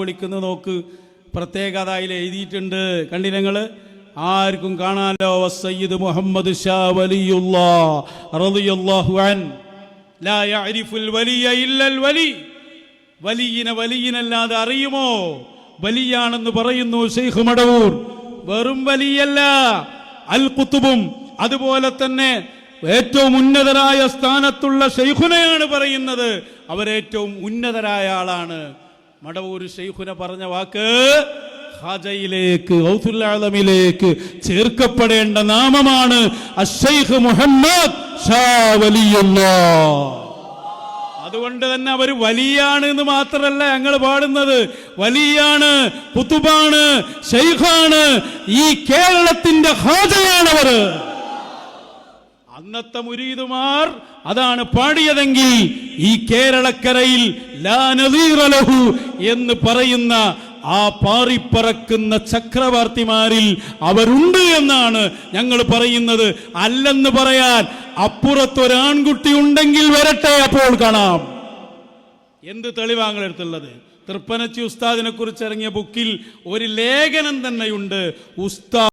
വിളിക്കുന്നത് നോക്ക്. പ്രത്യേകത അതിൽ എഴുതിയിട്ടുണ്ട്. കണ്ടിനങ്ങൾ? ആർക്കും കാണാലോ സയ്യിദ് മുഹമ്മദ് ഷാ വലിയുള്ള വലിയനെ അറിയുമോ? വലിയാണെന്ന് പറയുന്നു ഷെയ്ഖ് മടവൂർ. വെറും വലിയല്ല. അൽ കുത്തുബും. അതുപോലെ തന്നെ ഏറ്റവും ഉന്നതരായ സ്ഥാനത്തുള്ള ഷെയ്ഖുനെയാണ് പറയുന്നത്. അവരേറ്റവും ഉന്നതരായ ആളാണ്. മടവൂർ ഷെയ്ഖുന പറഞ്ഞ വാക്ക് ഹാജയിലേക്ക് ഔസുല്ലാലമിലേക്ക് ചേർക്കപ്പെടേണ്ട നാമമാണ് അഷൈഖ് മുഹമ്മദ് അതുകൊണ്ട് തന്നെ അവർ വലിയാണ് എന്ന് മാത്രമല്ല ഞങ്ങൾ പാടുന്നത്. വലിയാണ് പുത്തുബാണ് ഷെയ്ഖാണ് ഈ കേരളത്തിന്റെ ഹാജയാണവർ അന്നത്തെ മുരീദുമാർ അതാണ് പാടിയതെങ്കിൽ ഈ കേരളക്കരയിൽ ലാ നദീറ ലഹു എന്ന് പറയുന്ന ആ പാറിപ്പറക്കുന്ന ചക്രവർത്തിമാരിൽ അവരുണ്ട് എന്നാണ് ഞങ്ങൾ പറയുന്നത്. അല്ലെന്ന് പറയാൻ അപ്പുറത്തൊരാൺകുട്ടി ഉണ്ടെങ്കിൽ വരട്ടെ അപ്പോൾ കാണാം. എന്ത് തെളിവാങ്ങൾ എടുത്തുള്ളത് തൃപ്പനച്ചി ഉസ്താദിനെ കുറിച്ച് ഇറങ്ങിയ ബുക്കിൽ ഒരു ലേഖനം തന്നെയുണ്ട്. ഉസ്താദ്